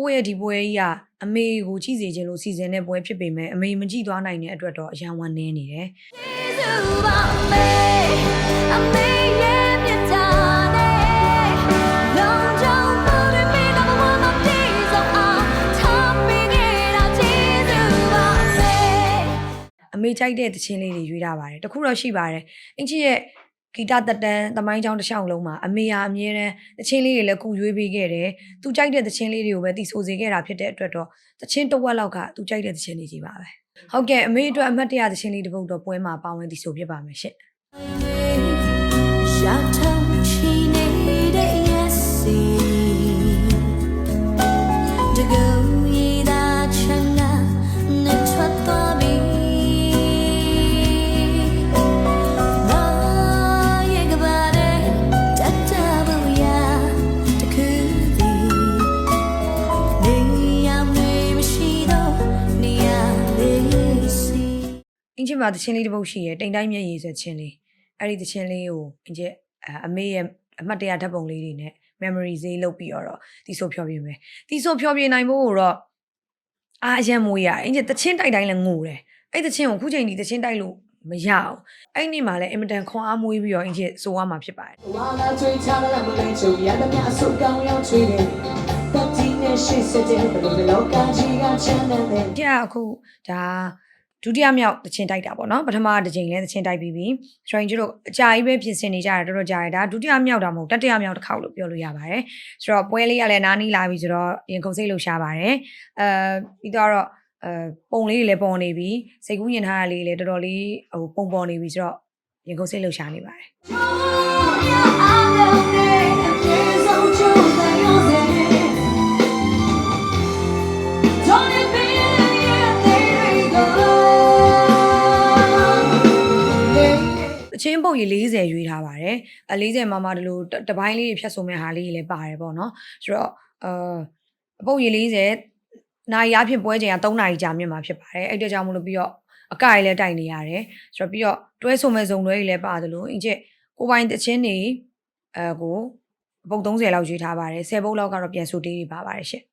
ကိုယ့်ရဲ့ဒီပွဲကြီးကအမေကိုကြည့်စေခြင်းလို့စီစဉ်တဲ့ပွဲဖြစ်ပေမဲ့အမေမကြည့်သွားနိုင်တဲ့အတွက်တော့အယံဝမ်းနည်းနေတယ်အမေကြိုက်တဲ့တခြင်းလေးတွေရွေးထားပါတယ်တခုတော့ရှိပါတယ်အင်ကြီးရဲ့ ဂီတတက်တန်းသမိုင်းကြောင်းတစ်လျှောက်လုံးမှာအမေဟာအမြဲတမ်းတခြင်းလေးတွေလည်းကုရွေးပေးခဲ့တယ်သူကြိုက်တဲ့တခြင်းလေးတွေကိုပဲတီဆိုစေခဲ့တာဖြစ်တဲ့အတွက်တော့တခြင်းတစ်ဝက်လောက်ကသူကြိုက်တဲ့တခြင်းလေးကြီးပါပဲဟုတ်ကဲ့အမေအတွက်အမှတ်တရတခြင်းလေးတစ်ပုဒ်တော့ပွဲမှာပါဝင်တီဆိုဖြစ်ပါမယ်ရှင့် မှာတခြင်းလေးတစ်ပုဒ်ရှိရယ်တိမ်တိုင်းမျက်ရည်ဆိုခြင်းလေးအဲ့ဒီတခြင်းလေးကိုအင်ဂျင်အမေရဲ့အမှတ်တရဓာတ်ပုံလေးတွေနဲ့ memory ဈေးလုပ်ပြီးတော့တီဆိုဖြောပြမယ်တီဆိုဖြောပြနိုင်ဖို့တော့အာအရင်မွေးရအင်ဂျင်တခြင်းတိုက်တိုင်းလည်းငိုတယ်အဲ့တခြင်းကိုခုချိန်ဒီတခြင်းတိုက်လို့မရအောင်အဲ့ဒီမှာလည်းအင်မတန်ခွန်အားမွေးပြီးတော့အင်ဂျင်ဆိုရမှာဖြစ်ပါတယ်ဝါလာချွေချလာလာမလေးချုံရတဲ့မြအဆုကောင်းရောက်ချွေတယ်ပတ်တီနဲ့ရှိစတဲ့ဘယ်လိုလောကကြီးကချမ်းတဲ့ဒီကအခုဒါ ဒုတိယမြောက်တခြင်းတိုက်တာပေါ့နော်ပထမတစ်ချိန်လဲတခြင်းတိုက်ပြီးပြီဆိုရင်ကျတို့အကြာကြီးပဲပြင်ဆင်နေကြတာတော်တော်ကြာရဒါဒုတိယမြောက်တာမဟုတ်တတိယမြောက်တစ်ခေါက်လို့ပြောလို့ရပါတယ်ဆိုတော့ပွဲလေးကလည်းနားနီးလာပြီဆိုတော့ရင်ခုန်စိတ်လှုပ်ရှားပါတယ်အဲပြီးတော့အဲပုံလေးတွေလည်းပေါ်နေပြီစိတ်ကူးရင်ထားတာလေးလည်းတော်တော်လေးဟိုပုံပေါ်နေပြီဆိုတော့ရင်ခုန်စိတ်လှုပ်ရှားနေပါတယ် င်းပုတ်ကြီး40ရွေးထားပါတယ်အ40မှာမှဒီလိုတတပိုင်းလေးဖြတ်ဆိုမဲ့ဟာလေးကြီးလည်းပါတယ်ပေါ့နော်ဆိုတော့အာအပုတ်ကြီး40နိုင်ရဖြစ်ပွဲချိန်က3နာရီကြာမြင့်မှာဖြစ်ပါတယ်အဲ့အတွက်ကြောင့်မလို့ပြီးတော့အကကြီးလည်းတိုင်နေရတယ်ဆိုတော့ပြီးတော့တွဲဆိုမဲ့ဇုံတွဲကြီးလည်းပါတယ်လို့အင်ကျက်ကိုပိုင်တချင်းနေအဲကိုအပုတ်30လောက်ရွေးထားပါတယ်10ပုတ်လောက်ကတော့ပြန်ဆိုတေးတွေပါပါတယ်ရှင့်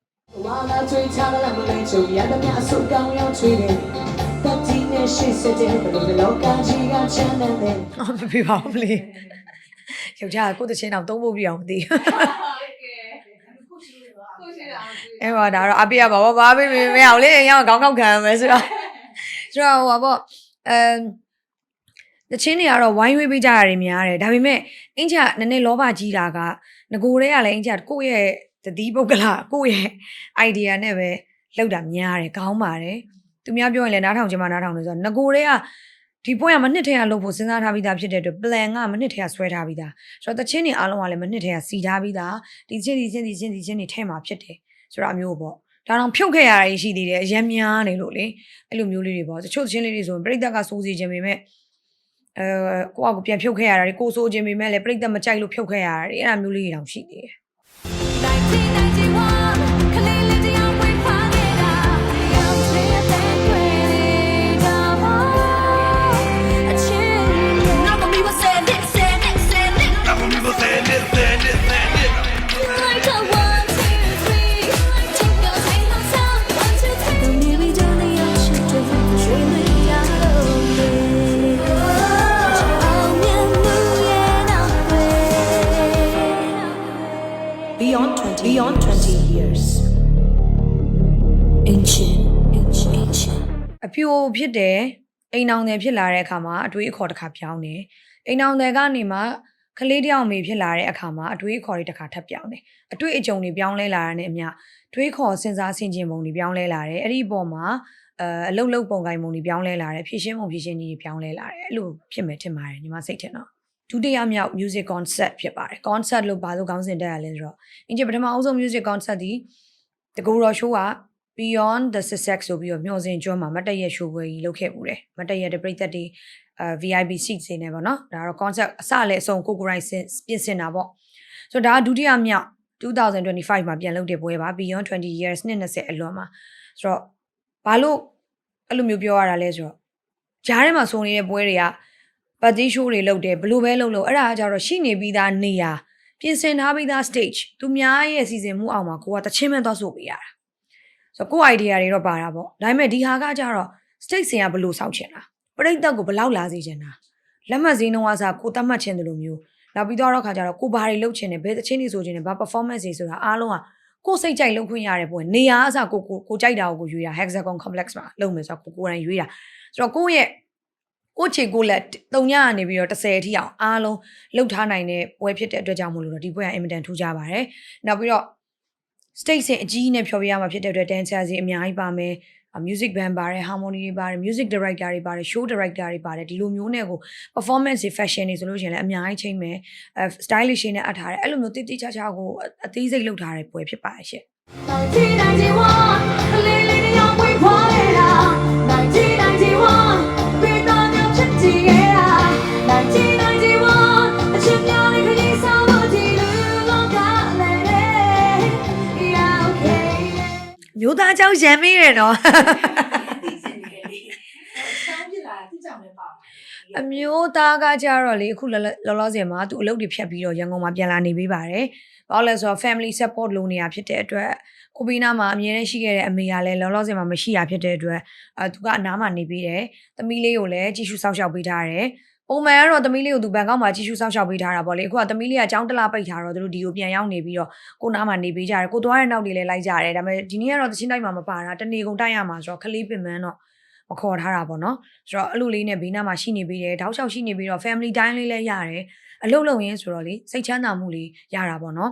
ဝါလာချွေချလာလာမလေးချုံရတဲ့မြအဆုကောင်းရောက်ချွေတယ်ပတ်တီနဲ့ ရှိစတဲ့ဘယ်လိုလောကကြီးကချမ်းတဲ့အော်မပြပါဘူးလေယောက်ျားကကိုယ်တချင်းတော့သုံးဖို့ပြအောင်မသိဘူးအဲ့ဟောဒါတော့အပိရပါဘာဘာပဲမရအောင်လေရအောင်ခေါင်းကောက်ခံရမယ်ဆိုတော့ဆိုတော့ဟိုပါပေါ့အမ်တချင်းတွေကတော့ဝိုင်းဝေးပေးကြရတယ်များတယ်ဒါပေမဲ့အင်ဂျာနည်းနည်းလောဘကြီးတာကငကိုတွေကလည်းအင်ဂျာကိုယ့်ရဲ့တတိပုဂ္ဂလကိုယ့်ရဲ့ idea နဲ့ပဲလောက်တာများတယ်ခေါင်းပါတယ် သူများပြောရင်လည်းနားထောင်ချင်မှနားထောင်လို့ဆိုတော့ငကိုတွေကဒီပွဲကမနှစ်ထဲကလုပ်ဖို့စဉ်းစားထားပြီးသားဖြစ်တဲ့အတွက် plan ကမနှစ်ထဲကဆွဲထားပြီးသားဆိုတော့တချင်းတွေအားလုံးကလည်းမနှစ်ထဲကစီထားပြီးသားဒီချင်းဒီချင်းဒီချင်းဒီချင်းတွေထဲမှာဖြစ်တယ်ဆိုတော့အမျိုးပေါ့ဒါတော့ဖြုတ်ခဲ့ရတာရှိသေးတယ်အရင်များနေလို့လေအဲ့လိုမျိုးလေးတွေပေါ့တချို့တချင်းလေးတွေဆိုရင်ပြိတ္တကစိုးစီခြင်းပေမဲ့အဲကိုယ့်အကူပြန်ဖြုတ်ခဲ့ရတာတွေကိုစိုးခြင်းပေမဲ့လည်းပြိတ္တမကြိုက်လို့ဖြုတ်ခဲ့ရတာတွေအဲ့လိုမျိုးလေးတွေတောင်ရှိသေးတယ် အဖြူဖြစ်တယ်အိမ်အောင်တယ်ဖြစ်လာတဲ့အခါမှာအတွေးအခေါ်တစ်ခါပြောင်းတယ်အိမ်အောင်တယ်ကနေမှကလေးတယောက်မေဖြစ်လာတဲ့အခါမှာအတွေးအခေါ်တွေတစ်ခါထပ်ပြောင်းတယ်အတွေ့အကြုံတွေပြောင်းလဲလာတာနဲ့အမျှတွေးခေါ်စဉ်းစားဆင်ခြင်ပုံတွေပြောင်းလဲလာတယ်အဲ့ဒီအပေါ်မှာအဲအလုတ်လုတ်ပုံကိုင်ပုံတွေပြောင်းလဲလာတယ်ဖြည့်ရှင်းပုံဖြည့်ရှင်းနည်းတွေပြောင်းလဲလာတယ်အဲ့လိုဖြစ်မယ်ထင်ပါတယ်ညီမစိတ်ထင်တော့ဒုတိယမြောက် music concept ဖြစ်ပါတယ် concept လို့ဘာလို့ခေါင်းစဉ်တက်ရလဲဆိုတော့အင်ဂျင်ပထမအဦးဆုံး music concept ဒီတကူတော် show က Beyond the Sussex ဆိုပြီးတော့မျှော်စင်ကျွန်းမှာမတ်တက်ရဲ့ show ပွဲကြီးလုပ်ခဲ့ပူတယ်မတ်တက်ရဲ့တဲ့ပြည်သက်တွေအဲ VIP seat တွေနေပေါ့နော်ဒါကတော့ concept အစလည်းအဆုံးကိုကိုရိုင်းစင်ပြင်ဆင်တာပေါ့ဆိုတော့ဒါကဒုတိယမြောက်2025မှာပြန်လုပ်တဲ့ပွဲပါ Beyond 20 years နှစ်20အလွန်မှာဆိုတော့ဘာလို့အဲ့လိုမျိုးပြောရတာလဲဆိုတော့ဂျားထဲမှာစုံနေတဲ့ပွဲတွေကပတ်တီး show တွေလုပ်တယ်ဘလို့ပဲလုပ်လို့အဲ့ဒါကကြတော့ရှိနေပြီးသားနေရာပြင်ဆင်ထားပြီးသား stage သူများရဲ့စီစဉ်မှုအောက်မှာကိုကတချင်းမဲ့သွားဆိုပေးရတာ ဆိုတော့ကိုယ့် idea တွေတော့ပါတာပေါ့ဒါပေမဲ့ဒီဟာကကြတော့ state စင်ကဘယ်လိုစောက်ချင်တာပရိသတ်ကိုဘယ်လောက်လာစေချင်တာလက်မှတ်စည်းနှုန်းကစားကိုတတ်မှတ်ချင်တယ်လို့မျိုးနောက်ပြီးတော့ခါကြတော့ကိုဘာတွေလုပ်ချင်တယ်ဘယ်သချင်းတွေဆိုချင်တယ်ဘာ performance တွေဆိုတာအားလုံးကကိုယ်စိတ်ကြိုက်လုပ်ခွင့်ရတဲ့ပွဲနေရာအစားကိုကိုကိုကြိုက်တာကိုကိုရွေးတာ hexagon complex မှာလုပ်မယ်ဆိုတော့ကိုကိုယ်တိုင်ရွေးတာဆိုတော့ကိုယ့်ရဲ့ကိုယ့်ချေကိုလက်တုံညကနေပြီးတော့30အထိအောင်အားလုံးလှုပ်ထားနိုင်တဲ့ပွဲဖြစ်တဲ့အတွက်ကြောင့်မို့လို့တော့ဒီပွဲကအင်မတန်ထူးခြားပါတယ်နောက်ပြီးတော့ state စင်အကြီးနဲ့ဖြောပြရမှာဖြစ်တဲ့အတွက် dancer စီအများကြီးပါမယ်အ music band ပါတယ် harmony တွေပါတယ် music director တွေပါတယ် show director တွေပါတယ်ဒီလိုမျိုးနဲ့ကို performance တွေ fashion တွေဆိုလို့ရှိရင်လည်းအများကြီးချိန်မယ်အဲ stylish တွေနဲ့အပ်ထားတယ်အဲ့လိုမျိုးတိတိကျကျကိုအသေးစိတ်လုပ်ထားတဲ့ပွဲဖြစ်ပါတယ်ရှင့် မျိုးသားအကြောင်းရမ်းမေးတယ်နော်အမျိုးသားကကြတော့လေအခုလောလောလောဆယ်မှာသူအလုပ်တွေဖြတ်ပြီးတော့ရန်ကုန်မှာပြန်လာနေပေးပါတယ်။ဘာလို့လဲဆိုတော့ family support လုပ်နေတာဖြစ်တဲ့အတွက်ကိုဘီနာမှာအမြဲတမ်းရှိခဲ့တဲ့အမေကလည်းလောလောဆယ်မှာမရှိတာဖြစ်တဲ့အတွက်အဲသူကအနားမှာနေပေးတယ်။သမီးလေးကိုလည်းကြည့်ရှုစောင့်ရှောက်ပေးထားတယ်။ ပုံမှန်ကတော့သမီးလေးကိုသူဘန်ကောက်မှာကြည့်ရှုစောင့်ရှောက်ပေးထားတာပေါ့လေအခုကသမီးလေးကကြောင်းတလားပိတ်ထားတော့သူတို့ဒီကိုပြန်ရောက်နေပြီးတော့ကိုနားမှာနေပေးကြတယ်ကိုသွားတဲ့နောက်တွေလည်းလိုက်ကြတယ်ဒါပေမဲ့ဒီနေ့ကတော့တချင်းတိုက်မှာမပါတာတနေကုန်တိုက်ရမှာဆိုတော့ခလေးပင်မန်းတော့မခေါ်ထားတာပေါ့နော်ဆိုတော့အဲ့လိုလေးနဲ့ဘေးနားမှာရှိနေပြီးတယ်တောက်လျှောက်ရှိနေပြီးတော့ family time လေးလည်းရတယ်အလုပ်လုပ်ရင်းဆိုတော့လေစိတ်ချမ်းသာမှုလေးရတာပေါ့နော်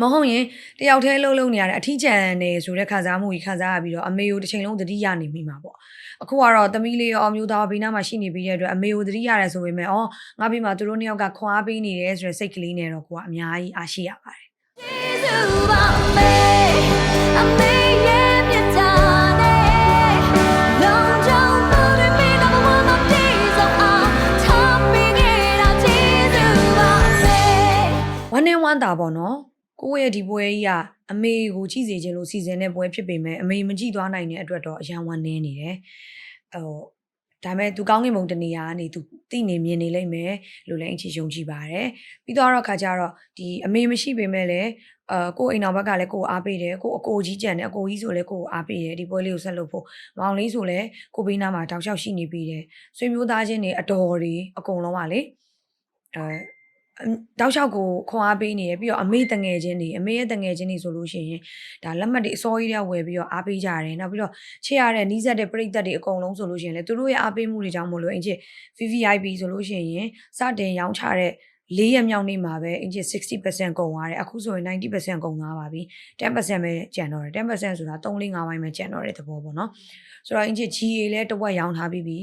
မဟုတ်ရင်တယောက်တည်းလှုပ်လှုပ်နေရတဲ့အထီးကျန်နေဆိုတဲ့ခံစားမှုကြီးခံစားရပြီးတော့အမေကိုတစ်ချိန်လုံးသတိရနေမိမှာပေါ့အခုကတော့သမီးလေးရောအမျိုးသားဘေးနားမှာရှိနေပြီးတဲ့အတွက်အမေကိုသတိရတယ်ဆိုပေမဲ့အော်ငါပြီးမှသူတို့နှစ်ယောက်ကခွာပေးနေတယ်ဆိုတဲ့စိတ်ကလေးနဲ့တော့ကိုကအများကြီးအားရှိရပါတယ် Jesus, I'm made, I'm made, yeah, you're done. Long John, put me number one of these, oh, I'm topping it out. Jesus, I'm made. ဝမ်းနဲ့ဝမ်းသာပေါ့နော် ကိုယ့်ရဲ့ဒီပွဲကြီးကအမေကိုကြည့်စေခြင်းလို့စီစဉ်တဲ့ပွဲဖြစ်ပေမဲ့အမေမကြည့်သွားနိုင်တဲ့အတွက်တော့အယံဝမ်းနေနေတယ်ဟိုဒါပေမဲ့သူကောင်းကင်ဘုံတနေရာကနေသူသိနေမြင်နေလိမ့်မယ်လို့လည်းအချင်းယုံကြည်ပါတယ်ပြီးတော့အခါကျတော့ဒီအမေမရှိပေမဲ့လည်းအာကိုယ့်အိမ်တော်ဘက်ကလည်းကိုယ်အားပေးတယ်ကိုယ့်အကိုကြီးကြံတယ်အကိုကြီးဆိုလည်းကိုယ်အားပေးတယ်ဒီပွဲလေးကိုဆက်လုပ်ဖို့မောင်လေးဆိုလည်းကိုဘေးနားမှာတောက်လျှောက်ရှိနေပြီးတယ်ဆွေမျိုးသားချင်းတွေအတော်တွေအကုန်လုံးပါလေအဲအမ် တောက်လျှောက်ကိုခွန်အားပေးနေရပြီးတော့အမေတငယ်ချင်းတွေအမေရဲ့တငယ်ချင်းတွေဆိုလို့ရှိရင်ဒါလက်မှတ်တွေအစိုးရတဲ့ဝယ်ပြီးတော့အားပေးကြတယ်နောက်ပြီးတော့ချစ်ရတဲ့နီးစပ်တဲ့ပရိသတ်တွေအကုန်လုံးဆိုလို့ရှိရင်လေသူတို့ရဲ့အားပေးမှုတွေကြောင့်မို့လို့အင်ချစ် VVIP ဆိုလို့ရှိရင်စတင်ရောင်းချတဲ့၄ရက်မြောက်နေ့မှာပဲအင်ချစ်60%ကုန်သွားတယ်အခုဆိုရင်90%ကုန်သွားပါပြီ10%ပဲကျန်တော့တယ်10%ဆိုတာ3 4 5ပိုင်းပဲကျန်တော့တဲ့သဘောပေါ့နော်ဆိုတော့အင်ချစ် GA လဲတစ်ဝက်ရောင်းထားပြီးပြီ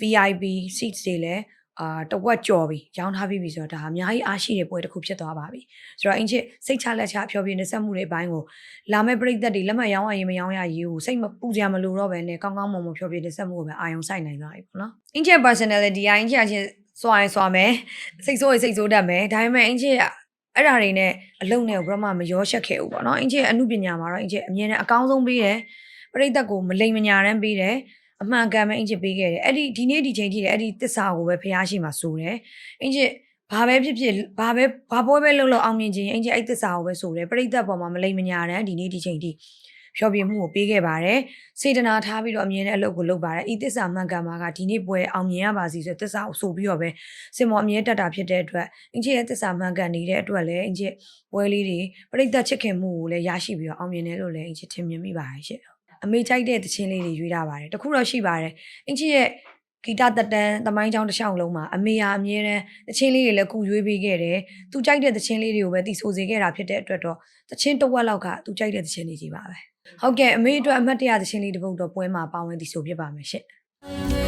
VIP seats တွေလည်း အာတဝက်ကြော်ပြီရောင်းထားပြီးပြီဆိုတော့ဒါအများကြီးအားရှိတဲ့ပွဲတစ်ခုဖြစ်သွားပါပြီဆိုတော့အင်ချစ်စိတ်ချလက်ချဖျော်ဖြေနေဆက်မှုတွေအပိုင်းကိုလာမဲ့ပြိသက်တွေလက်မှတ်ရောင်းရရင်မရောင်းရရေးကိုစိတ်မပူကြမလို့တော့ပဲနဲ့ကောင်းကောင်းမွန်မွန်ဖျော်ဖြေနေဆက်မှုကိုပဲအာယုံစိုက်နိုင်သွားပြီပေါ့နော်အင်ချစ် personality အင်ချစ်အချင်းစွာရင်စွာမယ်စိတ်ဆိုးရင်စိတ်ဆိုးတတ်မယ်ဒါပေမဲ့အင်ချစ်ကအဲ့ဓာတွေနဲ့အလုံနဲ့ဘရမမရောရှက်ခဲ့ဘူးပေါ့နော်အင်ချစ်အမှုပညာမှာတော့အင်ချစ်အမြဲတမ်းအကောင်းဆုံးပေးတယ်ပြိသက်ကိုမလိမ်မညာတမ်းပေးတယ် အမှန်ကန်ပဲအင်ချစ်ပေးခဲ့တယ်အဲ့ဒီဒီနေ့ဒီချိန်ထိလည်းအဲ့ဒီတစ္ဆာကိုပဲဖះရှိမှဆိုတယ်အင်ချစ်ဘာပဲဖြစ်ဖြစ်ဘာပဲဘာပွဲပဲလှုပ်လှုပ်အောင်မြင်ခြင်းအင်ချစ်အဲ့တစ္ဆာကိုပဲဆိုတယ်ပြိသက်ပေါ်မှာမလိမ်မညာတမ်းဒီနေ့ဒီချိန်ထိဖြောပြမှုကိုပေးခဲ့ပါတယ်စေတနာထားပြီးတော့အမြင်နဲ့အလုပ်ကိုလုပ်ပါတယ်ဤတစ္ဆာမှန်ကန်မှာကဒီနေ့ပွဲအောင်မြင်ရပါစီဆိုတဲ့တစ္ဆာကိုဆိုပြီးတော့ပဲစင်မောအမြဲတက်တာဖြစ်တဲ့အတွက်အင်ချစ်ရဲ့တစ္ဆာမှန်ကန်နေတဲ့အတွက်လည်းအင်ချစ်ပွဲလေးတွေပြိသက်ချစ်ခင်မှုကိုလည်းရရှိပြီးတော့အောင်မြင်တယ်လို့လည်းအင်ချစ်ထင်မြင်မိပါတယ်ရှင့် အမေကြိုက်တဲ့သချင်းလေးတွေရွေးထားပါတယ်တခုတော့ရှိပါတယ်အင်ကြီးရဲ့ဂီတတက်တန်းသမိုင်းကြောင်းတစ်လျှောက်လုံးမှာအမေဟာအမြဲတမ်းသချင်းလေးတွေလည်းကူရွေးပေးခဲ့တယ်သူကြိုက်တဲ့သချင်းလေးတွေကိုပဲတီဆိုစေခဲ့တာဖြစ်တဲ့အတွက်တော့သချင်းတစ်ဝက်လောက်ကသူကြိုက်တဲ့သချင်းလေးကြီးပါပဲဟုတ်ကဲ့အမေအတွက်အမှတ်တရသချင်းလေးတစ်ပုဒ်တော့ပွဲမှာပါဝင်တီဆိုဖြစ်ပါမယ်ရှင့်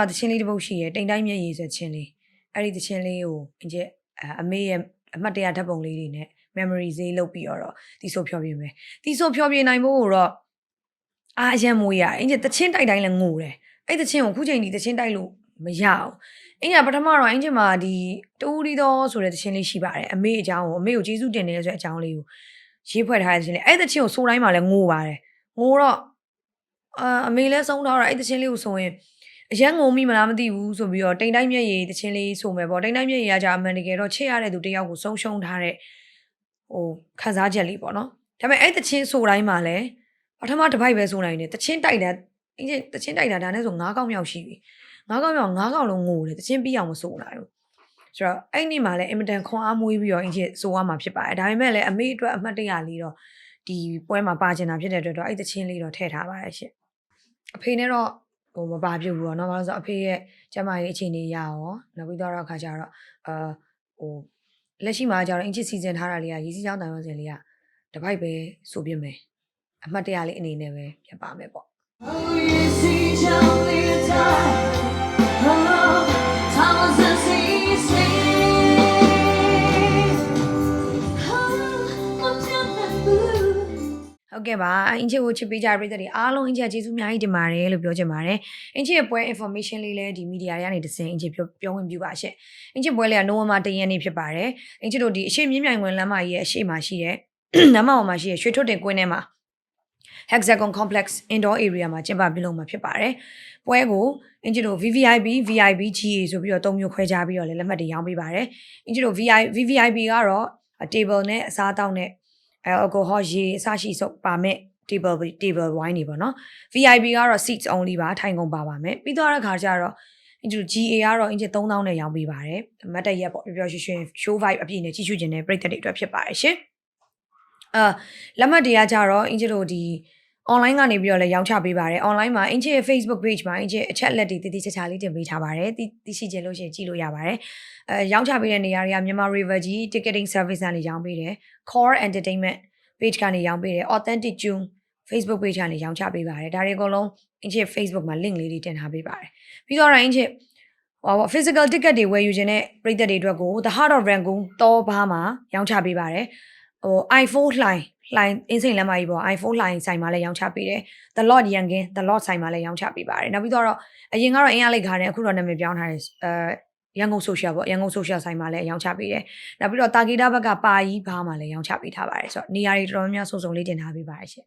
မှာသချင်းလေးတစ်ပုဒ်ရှိရယ်တိမ်တိုင်းမျက်ရည်ဆိုသချင်းလေးအဲ့ဒီသချင်းလေးကိုအင်ဂျင်အမေရဲ့အမှတ်တရဓာတ်ပုံလေးတွေနဲ့ memory ဈေးလုပ်ပြီးတော့တီဆိုဖြောပြမယ်တီဆိုဖြောပြနိုင်ဖို့တော့အားအရန်မွေးရအင်ဂျင်သချင်းတိုက်တိုင်းလည်းငိုတယ်အဲ့တချင်းကိုခုချိန်ဒီတချင်းတိုက်လို့မရအောင်အင်းကပထမတော့အင်းချင်းမှာဒီတူရီတော်ဆိုတဲ့တချင်းလေးရှိပါတယ်အမေအကြောင်းကိုအမေကိုကျေးဇူးတင်တယ်ဆိုတဲ့အကြောင်းလေးကိုရေးဖွဲ့ထားတဲ့တချင်းလေးအဲ့တချင်းကိုစိုးတိုင်းမှာလည်းငိုပါတယ်ငိုတော့အာအမေလည်းဆုံးထားတော့အဲ့တချင်းလေးကိုဆိုရင် အရန်ငုံမိမလားမသိဘူးဆိုပြီးတော့တိမ်တိုင်းမျက်ရည်တချင်းလေးဆိုမယ်ပေါ့တိမ်တိုင်းမျက်ရည်ကကြာအမှန်တကယ်တော့ချစ်ရတဲ့သူတယောက်ကိုဆုံးရှုံးထားတဲ့ဟိုခံစားချက်လေးပေါ့နော်ဒါပေမဲ့အဲ့တချင်းဆိုတိုင်းမှာလည်းပထမတစ်ပိုက်ပဲဆိုနိုင်တယ်တချင်းတိုက်တယ်အင်းချင်းတချင်းတိုက်တာဒါနဲ့ဆို9កောက်မြောက်ရှိပြီ9កောက်မြောက်9កောက်လုံးငိုတယ်တချင်းပြီးအောင်မဆိုနိုင်ဘူးဆိုတော့အဲ့ဒီမှာလည်းအင်မတန်ခွန်အားမွေးပြီးတော့အင်းချင်းဆိုရမှာဖြစ်ပါတယ်ဒါပေမဲ့လည်းအမေအတွက်အမှတ်တရလေးတော့ဒီပွဲမှာပါချင်တာဖြစ်တဲ့အတွက်တော့အဲ့တချင်းလေးတော့ထည့်ထားပါတယ်ရှင့် အဖေနဲ့တော့ ဟိုမပါပြဘူးပေါ့နော်။ဘာလို့လဲဆိုတော့အဖေရဲ့ကျမရဲ့အခြေအနေရရောနောက်ပြီးတော့အခါကျတော့အာဟိုလက်ရှိမှာကျတော့အင်ချစ်စီစဉ်ထားတာလေးကရည်စည်းကြောင်းတိုင်ဝမ်စင်လေးကတပိုက်ပဲဆိုပြမယ်။အမှတ်တရလေးအနေနဲ့ပဲပြပါမယ်ပေါ့ Oh, you see, Charlie, die. Oh, Thomas and Cecily. ဟုတ်ကဲ့ပါအင်ချစ်ကိုချစ်ပေးကြတဲ့ပရိသတ်တွေအားလုံးအင်ချစ်ကျေးဇူးအများကြီးတင်ပါတယ်လို့ပြောချင်ပါတယ်။အင်ချစ်ရဲ့ပွဲ information လေးလည်းဒီ media တွေကနေတစ်စင်အင်ချစ်ပြောပြောဝင်ပြပါရှင့်။အင်ချစ်ပွဲလေးကနိုဝင်ဘာ10ရက်နေ့ဖြစ်ပါတယ်။အင်ချစ်တို့ဒီအရှိမြင့်မြိုင်ဝင်လမ်းမကြီးရဲ့အရှိမှာရှိတဲ့လမ်းမပေါ်မှာရှိတဲ့ရွှေထွတ်တင်ကွင်းထဲမှာ Hexagon Complex Indoor Area မှာကျင်းပပြုလုပ်မှာဖြစ်ပါတယ်။ပွဲကိုအင်ဂျီတို့ VVIP VIP GA ဆိုပြီးတော့သုံးမျိုးခွဲခြားပြီးတော့လည်းလက်မှတ်တွေရောင်းပေးပါတယ်။အင်ဂျီတို့ VI VVIP ကတော့ table နဲ့အစားအသောက်နဲ့ အဲ alcohol ရေအစရှိစုပ်ပါမဲ့ table table wine တွေပေါ့နော်။ VIP ကတော့ seats only ပါထိုင်ကုန်ပါပါမယ်။ပြီးတော့တဲ့ခါကျတော့အင်ဂျီတို့ GA ကတော့အင်ဂျီ3000နဲ့ရောင်းပေးပါတယ်။မတ်တရက်ပေါ့ပျော်ပျော်ရွှင်ရွှင် show vibe အပြည့်နဲ့ကြီးစုခြင်းနဲ့ပြည်သက်တွေအတွက်ဖြစ်ပါတယ်ရှင်။အာလက်မှတ်တွေကကြတော့အင်ဂျီတို့ဒီ online ကနေပြီးတော့လည်းရောင်းချပေးပါတယ် online မှာအင်ချစ်ရဲ့ Facebook page မှာအင်ချစ်အချက်လက်တွေတည်တည်ချာချာလေးတင်ပေးထားပါတယ်တည်တည်ရှိချင်လို့ရှိရင်ကြည့်လို့ရပါတယ်အဲရောင်းချပေးတဲ့နေရာတွေကမြန်မာ River ကြီး ticketing service ကနေရောင်းပေးတယ် Core Entertainment page ကနေရောင်းပေးတယ် Authentic June Facebook page ကနေရောင်းချပေးပါတယ်ဒါတွေအကုန်လုံးအင်ချစ် Facebook မှာ link လေးတွေတင်ထားပေးပါတယ်ပြီးတော့အင်ချစ်ဟော physical ticket တွေဝယ်ယူခြင်းတဲ့ပြည်သက်တွေအတွက်ကို The Heart of Rangoon တောဘားမှာရောင်းချပေးပါတယ်ဟို iPhone လှိုင်း လှိုင်းအင်းစိန်လမ်းမကြီးပေါ့ iPhone လှိုင်းဆိုင်မှာလည်းရောင်းချပေးတယ် The Lord ရန်ကင်း The Lord ဆိုင်မှာလည်းရောင်းချပေးပါတယ်နောက်ပြီးတော့အရင်ကတော့အင်အားလိုက်ခါတယ်အခုတော့နာမည်ပြောင်းထားတယ်အဲရန်ကုန် social ပေါ့ရန်ကုန် social ဆိုင်မှာလည်းရောင်းချပေးတယ်နောက်ပြီးတော့တာဂီတာဘက်ကပါကြီးဘားမှာလည်းရောင်းချပေးထားပါတယ်ဆိုတော့နေရာတွေတော်တော်များများစုံစုံလေးတင်ထားပေးပါတယ်ရှင်